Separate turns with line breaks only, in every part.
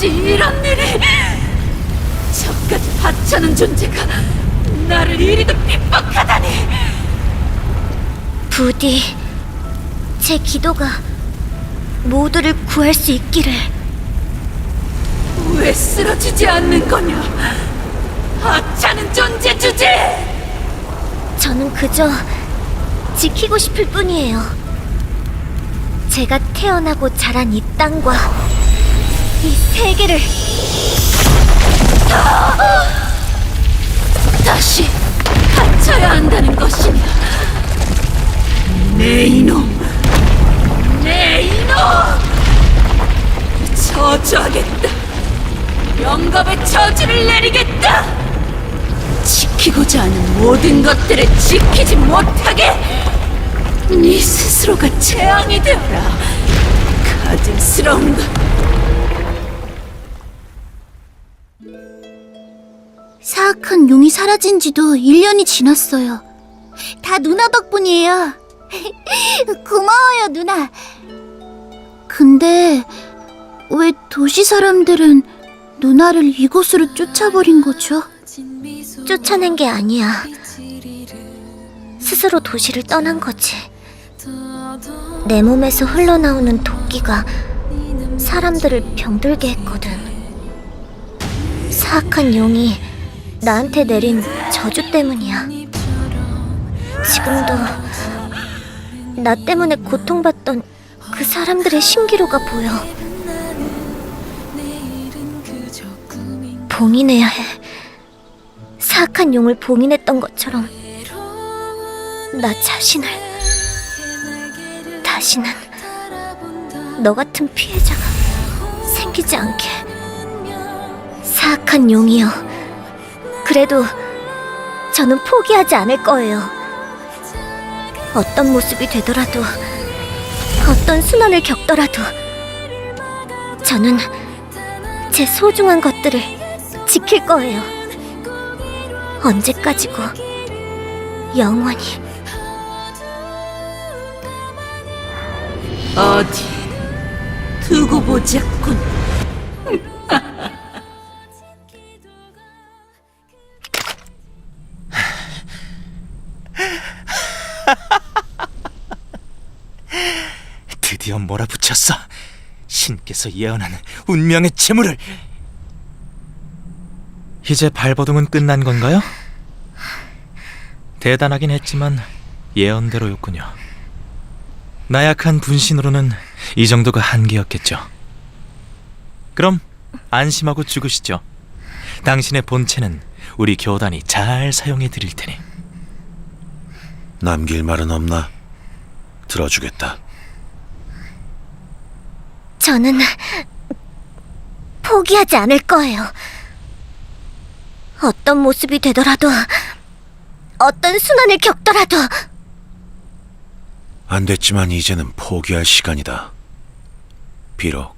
어찌 이런 일이. 저까지 하찮은 존재가 나를 이리도 핍박하다니.
부디 제 기도가 모두를 구할 수 있기를.
왜 쓰러지지 않는 거냐? 하찮은 존재 주제
저는 그저 지키고 싶을 뿐이에요. 제가 태어나고 자란 이 땅과 이 세계를.
다시 갇혀야 한다는 것이냐? 내 이놈! 내 이놈! 저주하겠다. 영겁의 저주를 내리겠다. 지키고자 하는 모든 것들을 지키지 못하게 네 스스로가 재앙이 되어라. 가증스러운 것
사악한 용이 사라진 지도 1년이 지났어요. 다 누나 덕분이에요. 고마워요, 누나. 근데 왜 도시 사람들은 누나를 이곳으로 쫓아버린 거죠? 쫓아낸 게 아니야. 스스로 도시를 떠난 거지. 내 몸에서 흘러나오는 도끼가 사람들을 병들게 했거든. 사악한 용이 나한테 내린 저주 때문이야. 지금도 나 때문에 고통받던 그 사람들의 신기루가 보여. 봉인해야 해. 사악한 용을 봉인했던 것처럼 나 자신을 다시는 너 같은 피해자가 생기지 않게. 사악한 용이여. 그래도 저는 포기하지 않을 거예요. 어떤 모습이 되더라도, 어떤 순환을 겪더라도, 저는 제 소중한 것들을 지킬 거예요. 언제까지고, 영원히.
어디 두고 보자군.
드디어 몰아붙였어. 신께서 예언한 운명의 재물을. 이제 발버둥은 끝난 건가요? 대단하긴 했지만 예언대로였군요. 나약한 분신으로는 이 정도가 한계였겠죠. 그럼 안심하고 죽으시죠. 당신의 본체는 우리 교단이 잘 사용해 드릴 테니.
남길 말은 없나? 들어주겠다.
저는 포기하지 않을 거예요. 어떤 모습이 되더라도, 어떤 순환을 겪더라도,
안 됐지만 이제는 포기할 시간이다. 비록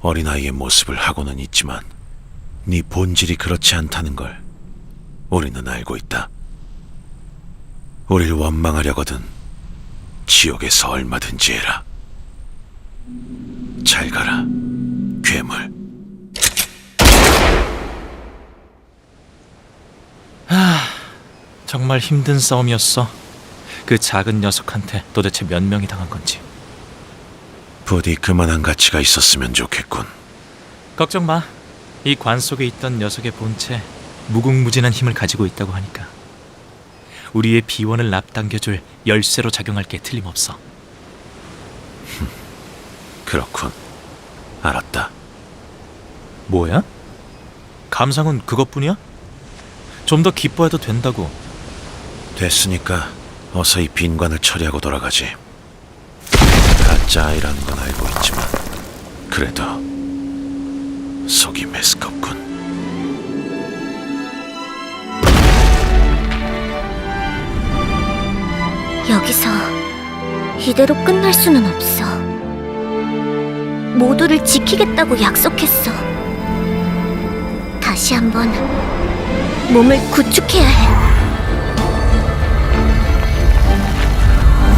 어린아이의 모습을 하고는 있지만 네 본질이 그렇지 않다는 걸 우리는 알고 있다. 우릴 원망하려거든 지옥에서 얼마든지 해라. 잘 가라, 괴물.
정말 힘든 싸움이었어. 그 작은 녀석한테 도대체 몇 명이 당한 건지.
부디 그만한 가치가 있었으면 좋겠군.
걱정 마. 이 관 속에 있던 녀석의 본체 무궁무진한 힘을 가지고 있다고 하니까. 우리의 비원을 앞당겨줄 열쇠로 작용할 게 틀림없어.
그렇군. 알았다.
뭐야? 감상은 그것뿐이야? 좀 더 기뻐해도 된다고.
됐으니까 어서 이 빈관을 처리하고 돌아가지. 가짜 아이라는 건 알고 있지만 그래도 속이 메스껍군.
여기서 이대로 끝날 수는 없어. 모두를 지키겠다고 약속했어. 다시 한번 몸을 구축해야 해.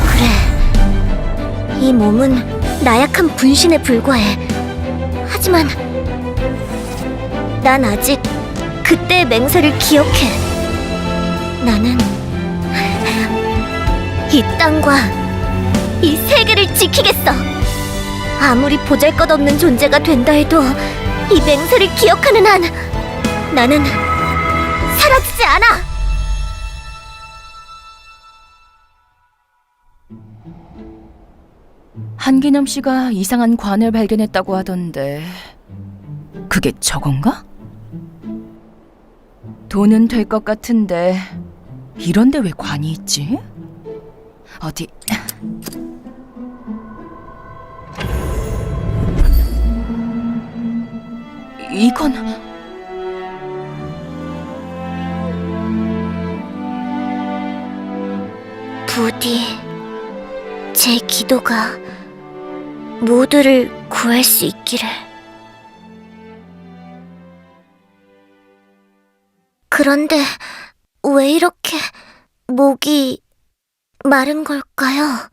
그래. 이 몸은 나약한 분신에 불과해. 하지만 난 아직 그때의 맹세를 기억해. 나는 이 땅과 이 세계를 지키겠어. 아무리 보잘것없는 존재가 된다 해도 이 맹세를 기억하는 한 나는 사라지지 않아.
한기념 씨가 이상한 관을 발견했다고 하던데 그게 저건가? 돈은 될 것 같은데 이런데 왜 관이 있지? 어디 이건
부디 제 기도가 모두를 구할 수 있기를. 그런데 왜 이렇게 목이 마른 걸까요?